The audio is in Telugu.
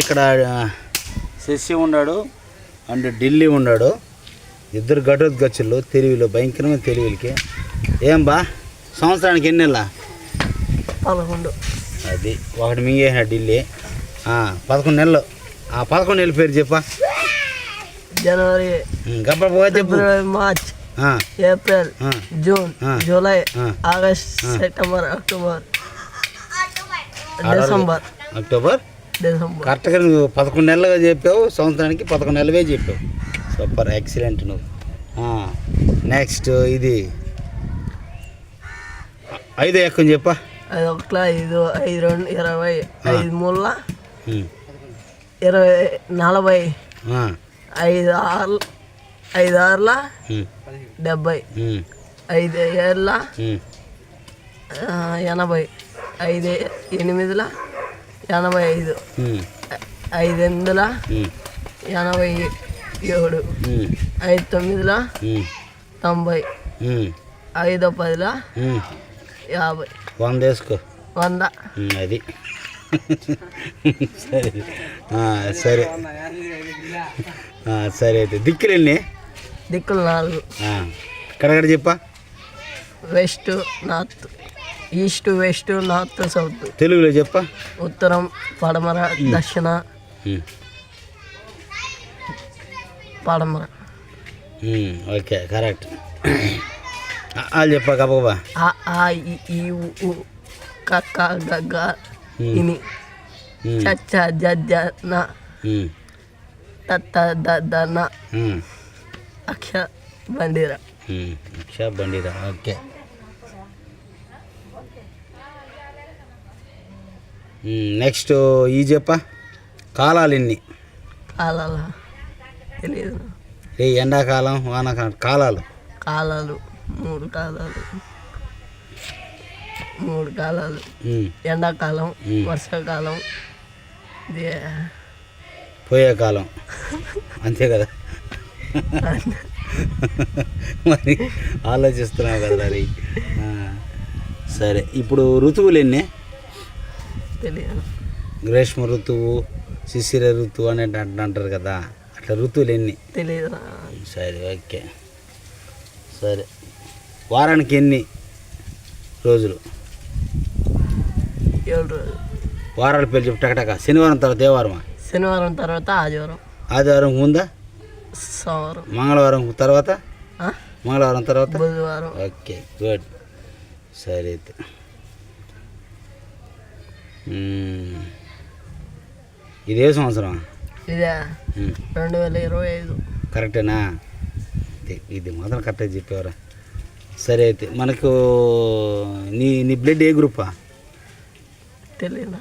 ఇక్కడ శశి ఉన్నాడు అండ్ ఢిల్లీ ఉన్నాడు. ఇద్దరు ఘటోద్గచ్చులు తెలివిలో భయంకరమైన తెలివిలకి. ఏం బా సంవత్సరానికి ఎన్ని నెలల? పదకొండు. అది ఒకటి మింగేసిన ఢిల్లీ. పదకొండు నెలలు. ఆ పదకొండు నెలల పేరు చెప్పా జనవరి గబ్బ చెప్పు. March April June. July. August September October December. October కరెక్ట్గా నువ్వు పదకొండు నెలలుగా చెప్పావు సంవత్సరానికి పదకొండు నెలవే చెప్పావు. సూపర్ ఎక్సలెంట్ నువ్వు. నెక్స్ట్ ఇది. ఐదు ఎక్కని చెప్పా? ఐదు ఒకట్ల ఐదు ఐదు రెండు ఇరవై ఐదు మూల ఇరవై నలభై ఐదు ఆరు ఐదు ఆరుల డెబ్బై ఐదు ఏళ్ళ ఎనభై ఐదు ఎనిమిదిల ఎనభై ఐదు ఐదు ఎనిమిదిల ఎనభై ఏడు ఐదు తొమ్మిదిల తొంభై. ఐదు పదిల. యాభై. వంద. వేసుకో వంద అది. సరే. సరే. సరే అయితే. దిక్కులు ఎన్ని? దిక్కులు నాలుగు. కడగడ చెప్పా? West north. East west north south తెలుగులో చెప్పా ఉత్తరం పడమర దక్షిణ ఉమ్, పడమర ఉమ్, ఓకే కరెక్ట్ వాళ్ళు చెప్పా గబగబా ఆ ఆ ఇ, ఈ ఉ, ఉ క క గ గ ఇని ఉమ్, చ చ జ జ న ఉమ్, త త ద ద న ఉమ్, అక్ష బండిర ఉమ్, షా బండిరా ఓకే Next ఈ చెప్పా. కాలాలు ఎన్ని కాలాల. తెలియదు ఏ ఎండాకాలం వానాకాలం కాలాలు? కాలాలు మూడు కాలాలు. మూడు కాలాలు. ఎండాకాలం. వర్షాకాలం పోయే కాలం అంతే కదా? మరి ఆలోచిస్తున్నావు కదా సరే ఇప్పుడు ఋతువులు ఎన్ని? తెలియదు. గ్రీష్మ ఋతువు శిశిర ఋతువు అని అంటారు కదా. అట్లా ఋతువులు ఎన్ని? తెలియదు సరే ఓకే. సరే. వారానికి ఎన్ని రోజులు? ఏడు రోజులు. వారాల పేరు చెప్పు టకటక. శనివారం తర్వాత ఏ వారమా శనివారం తర్వాత ఆదివారం. ఆదివారం ముందా? సోమవారం. మంగళవారం తర్వాత? మంగళవారం తర్వాత? బుధవారం. Okay good. సరే అయితే. ఇదే సంవత్సరం? ఇదే. రెండు వేల ఇరవై ఐదు. కరెక్టేనా? ఇది- మాత్రం కరెక్ట్గా చెప్పేవరా. సరే అయితే మనకు నీ నీ బ్లడ్ ఏ గ్రూపా? తెలియదు